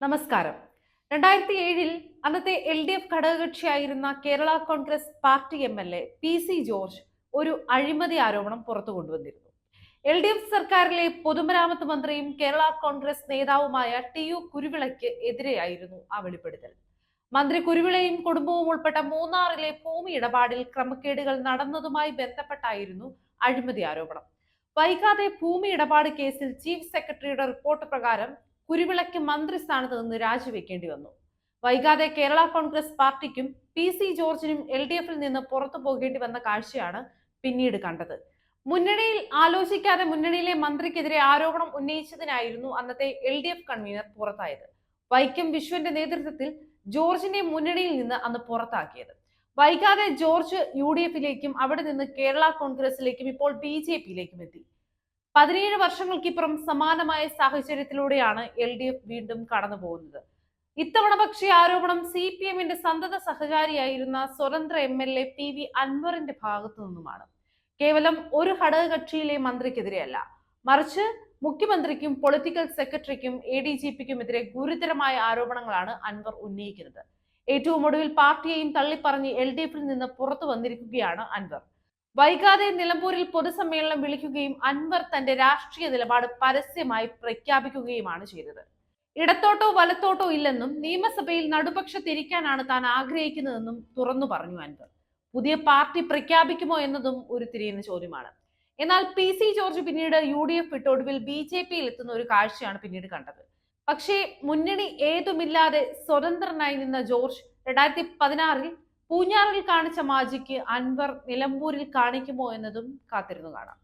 നമസ്കാരം. രണ്ടായിരത്തി ഏഴിൽ അന്നത്തെ L D F ഘടകകക്ഷിയായിരുന്ന Kerala Congress party M L A P C George ഒരു അഴിമതി ആരോപണം പുറത്തു കൊണ്ടുവന്നിരുന്നു. എൽ ഡി എഫ് സർക്കാരിലെ പൊതുമരാമത്ത് മന്ത്രിയും കേരള കോൺഗ്രസ് നേതാവുമായ ടി യു കുരുവിളയ്ക്ക് എതിരെയായിരുന്നു ആ വെളിപ്പെടുത്തൽ. മന്ത്രി കുരുവിളയും കുടുംബവും ഉൾപ്പെട്ട മൂന്നാറിലെ ഭൂമി ഇടപാടിൽ ക്രമക്കേടുകൾ നടന്നതുമായി ബന്ധപ്പെട്ടായിരുന്നു അഴിമതി ആരോപണം. വൈകാതെ ഭൂമി ഇടപാട് കേസിൽ ചീഫ് സെക്രട്ടറിയുടെ റിപ്പോർട്ട് പ്രകാരം കുരുവിളയ്ക്ക് മന്ത്രിസ്ഥാനത്ത് നിന്ന് രാജിവെക്കേണ്ടി വന്നു. വൈകാതെ കേരള കോൺഗ്രസ് പാർട്ടിക്കും പി സി ജോർജിനും എൽ ഡി എഫിൽ നിന്ന് പുറത്തു പോകേണ്ടി വന്ന കാഴ്ചയാണ് പിന്നീട് കണ്ടത്. മുന്നണിയിൽ ആലോചിക്കാതെ മുന്നണിയിലെ മന്ത്രിക്കെതിരെ ആരോപണം ഉന്നയിച്ചതിനായിരുന്നു അന്നത്തെ എൽ ഡി എഫ് കൺവീനർ പുറത്തായത്. വൈക്കം വിശ്വന്റെ നേതൃത്വത്തിൽ ജോർജിനെ മുന്നണിയിൽ നിന്ന് അന്ന് പുറത്താക്കിയത്. വൈകാതെ ജോർജ് യു ഡി എഫിലേക്കും അവിടെ നിന്ന് കേരള കോൺഗ്രസിലേക്കും ഇപ്പോൾ ബി ജെ പിയിലേക്കും എത്തി. പതിനേഴ് വർഷങ്ങൾക്കിപ്പുറം സമാനമായ സാഹചര്യത്തിലൂടെയാണ് എൽ ഡി എഫ് വീണ്ടും കടന്നു പോകുന്നത് ഇത്തവണ പക്ഷേ ആരോപണം സി പി എമ്മിന്റെ സന്തത സഹചാരിയായിരുന്ന സ്വതന്ത്ര M L A P V അൻവറിന്റെ ഭാഗത്തു നിന്നുമാണ്. കേവലം ഒരു ഘടകകക്ഷിയിലെ മന്ത്രിക്കെതിരെയല്ല. മറിച്ച് മുഖ്യമന്ത്രിക്കും പൊളിറ്റിക്കൽ സെക്രട്ടറിക്കും എ ഡി ജി പിക്കുമെതിരെ ഗുരുതരമായ ആരോപണങ്ങളാണ് അൻവർ ഉന്നയിക്കുന്നത്. ഏറ്റവും ഒടുവിൽ പാർട്ടിയെയും തള്ളിപ്പറഞ്ഞ് എൽ ഡി എഫിൽ നിന്ന് പുറത്തു വന്നിരിക്കുകയാണ് അൻവർ. വൈകാതെ നിലമ്പൂരിൽ പൊതുസമ്മേളനം വിളിക്കുകയും അൻവർ തന്റെ രാഷ്ട്രീയ നിലപാട് പരസ്യമായി പ്രഖ്യാപിക്കുകയുമാണ് ചെയ്തത്. ഇടത്തോട്ടോ വലത്തോട്ടോ ഇല്ലെന്നും നിയമസഭയിൽ നടുപക്ഷത്തിരിക്കാനാണ് താൻ ആഗ്രഹിക്കുന്നതെന്നും തുറന്നു പറഞ്ഞു അൻവർ. പുതിയ പാർട്ടി പ്രഖ്യാപിക്കുമോ എന്നതും ഒരു തിരിയുന്ന ചോദ്യമാണ്. എന്നാൽ പി സി ജോർജ് പിന്നീട് യു ഡി എഫ് വിട്ടൊടുവിൽ ബി ജെ പിയിൽ എത്തുന്ന ഒരു കാഴ്ചയാണ് പിന്നീട് കണ്ടത്. പക്ഷേ മുന്നണി ഏതുമില്ലാതെ സ്വതന്ത്രനായി നിന്ന ജോർജ് രണ്ടായിരത്തി പതിനാറിൽ പൂഞ്ഞാറിൽ കാണിച്ച മാജിക്ക് അൻവർ നിലമ്പൂരിൽ കാണിക്കുമോ എന്നതും കാത്തിരുന്നു കാണാം.